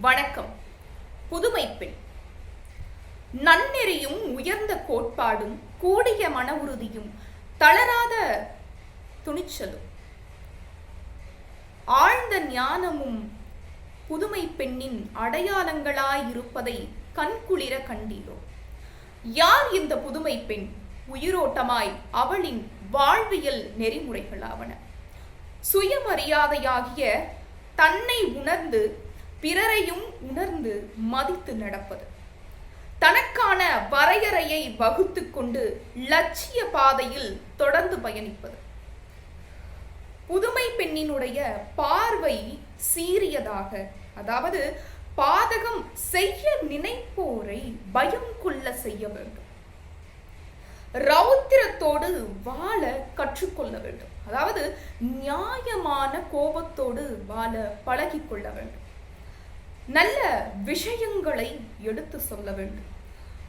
வணக்கம். புதுமை பெண் நன்னெறியும் உயர்ந்த கோட்பாடும் கூடிய மன உறுதியும் தளராத துணிச்சலும். ஆழ்ந்த ஞானமும் புதுமை பெண்ணின் அடையாளங்களாயிருப்பதை கண்குளிர கண்டீரோ? யார் இந்த புதுமை பெண் உயிரோட்டமாய் அவளின் வாழ்வியல் நெறிமுறைகளாவன. சுயமரியாதையாகிய தன்னை உணர்ந்து பிறரையும் உணர்ந்து மதித்து நடப்பது. தனக்கான வரையறையை வகுத்து கொண்டு லட்சிய பாதையில் தொடர்ந்து பயணிப்பது. புதுமை பெண்ணினுடைய பார்வை சீரியதாக அதாவது பாதகம் செய்ய நினைப்போரை பயம் கொள்ள செய்ய வேண்டும். ரௌத்திரத்தோடு வாழ கற்றுக்கொள்ள வேண்டும். அதாவது நியாயமான கோபத்தோடு வாழ பழகிக்கொள்ள வேண்டும். நல்ல விஷயங்களை எடுத்து சொல்ல வேண்டும்.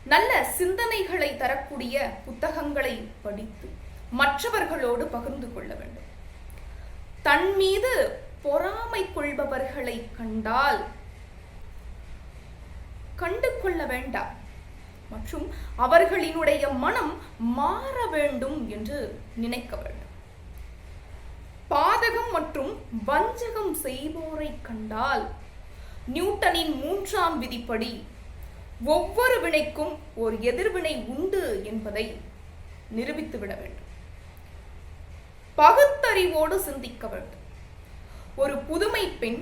நல்ல சிந்தனைகளை தரக்கூடிய புத்தகங்களை படித்து மற்றவர்களோடு பகிர்ந்து கொள்ள வேண்டும். தன் மீது பொறாமை கொள்பவர்களை கண்டால் கண்டு கொள்ள வேண்டாம். மற்றும் அவர்களினுடைய மனம் மாற வேண்டும் என்று நினைக்க வேண்டும். பாதகம் மற்றும் வஞ்சகம் செய்வோரை கண்டால் நியூட்டனின் மூன்றாம் விதிப்படி ஒவ்வொரு வினைக்கும் ஒரு எதிர்வினை உண்டு என்பதை நிரூபித்து விட வேண்டும். பகுத்தறிவோடு சிந்திக்க வேண்டும். ஒரு புதுமை பெண்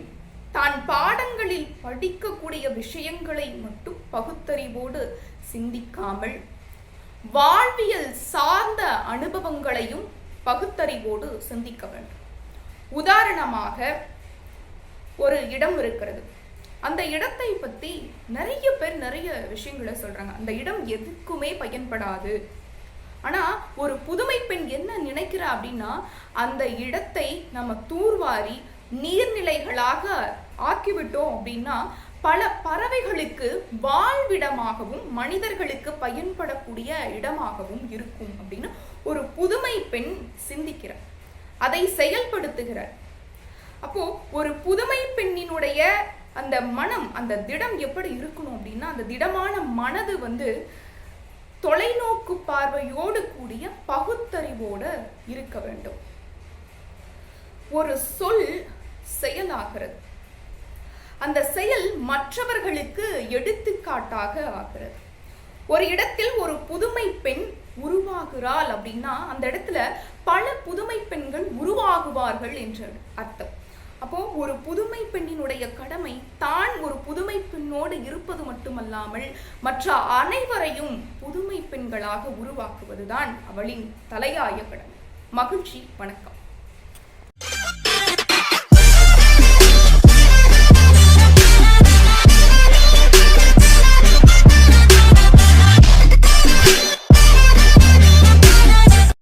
தான் பாடங்களில் படிக்கக்கூடிய விஷயங்களை மட்டும் பகுத்தறிவோடு சிந்திக்காமல் வாழ்வியல் சார்ந்த அனுபவங்களையும் பகுத்தறிவோடு சிந்திக்க வேண்டும். உதாரணமாக ஒரு இடம் இருக்கிறது. அந்த இடத்தை பற்றி நிறைய பேர் நிறைய விஷயங்களை சொல்கிறாங்க அந்த இடம் எதுக்குமே பயன்படாது. ஆனால் ஒரு புதுமை பெண் என்ன நினைக்கிறா அப்படின்னா அந்த இடத்தை நம்ம தூர்வாரி நீர்நிலைகளாக ஆக்கிவிட்டோம் அப்படின்னா பல பறவைகளுக்கு வாழ்விடமாகவும் மனிதர்களுக்கு பயன்படக்கூடிய இடமாகவும் இருக்கும் அப்படின்னு ஒரு புதுமை பெண் சிந்திக்கிறார். அதை செயல்படுத்துகிறார். அப்போ ஒரு புதுமை பெண்ணினுடைய அந்த மனம் அந்த திடம் எப்படி இருக்கணும் அப்படின்னா அந்த திடமான மனது வந்து தொலைநோக்கு பார்வையோடு கூடிய பகுத்தறிவோடு இருக்க வேண்டும். ஒரு சொல் செயலாகிறது. அந்த செயல் மற்றவர்களுக்கு எடுத்துக்காட்டாக ஆகிறது. ஒரு இடத்தில் ஒரு புதுமை பெண் உருவாகிறாள் அப்படின்னா அந்த இடத்துல பல புதுமை பெண்கள் உருவாகுவார்கள் என்று அர்த்தம். அப்போ ஒரு புதுமை பெண்ணினுடைய கடமை தான் ஒரு புதுமை பெண்ணோடு இருப்பது மட்டுமல்லாமல் மற்ற அனைவரையும் புதுமை பெண்களாக உருவாக்குவதுதான் அவளின் தலையாய கடமை. மகிழ்ச்சி வணக்கம்.